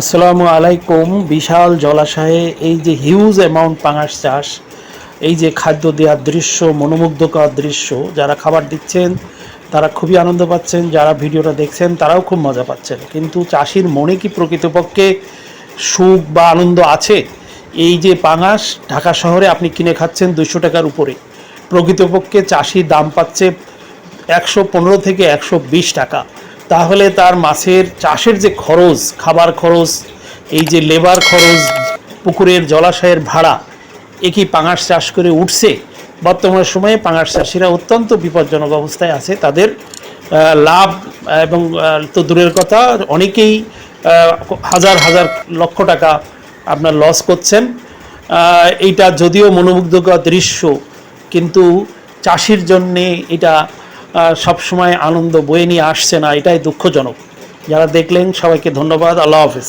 আসসালামু আলাইকুম। বিশাল জলাশয়ে এই যে হিউজ অ্যামাউন্ট পাঙাশ চাষ, এই যে খাদ্য দেওয়ার দৃশ্য, মনোমুগ্ধকর দৃশ্য, যারা খাবার দিচ্ছেন, তারা খুবই আনন্দ পাচ্ছেন, যারা ভিডিওটা দেখছেন, তারাও খুব মজা পাচ্ছেন। কিন্তু চাষির মনে কি প্রকৃতপক্ষে সুখ বা আনন্দ আছে? এই যে পাঙাশ ঢাকা শহরে আপনি কিনে খাচ্ছেন দুশো টাকার উপরে। প্রকৃতপক্ষে চাষি দাম পাচ্ছে একশো পনেরো থেকে একশো বিশ টাকা। তাহলে তার মাছের চাষের যে খরচ, খাবার খরচ, এই যে লেবার খরচ, পুকুরের জলাশয়ের ভাড়া, এ পাঙাশ চাষ করে উঠছে? বর্তমান সময়ে পাঙাশ চাষিরা অত্যন্ত বিপজ্জনক অবস্থায় আছে। তাদের লাভ এবং তো দূরের কথা, অনেকেই হাজার হাজার লক্ষ টাকা আপনার লস করছেন। এইটা যদিও মনোমুগ্ধকর দৃশ্য, কিন্তু চাষির জন্যে এটা সবসময় আনন্দ বয়ে নিয়ে আসছে না এটাই দুঃখজনক। যারা দেখলেন সবাইকে ধন্যবাদ আল্লাহ হাফিজ।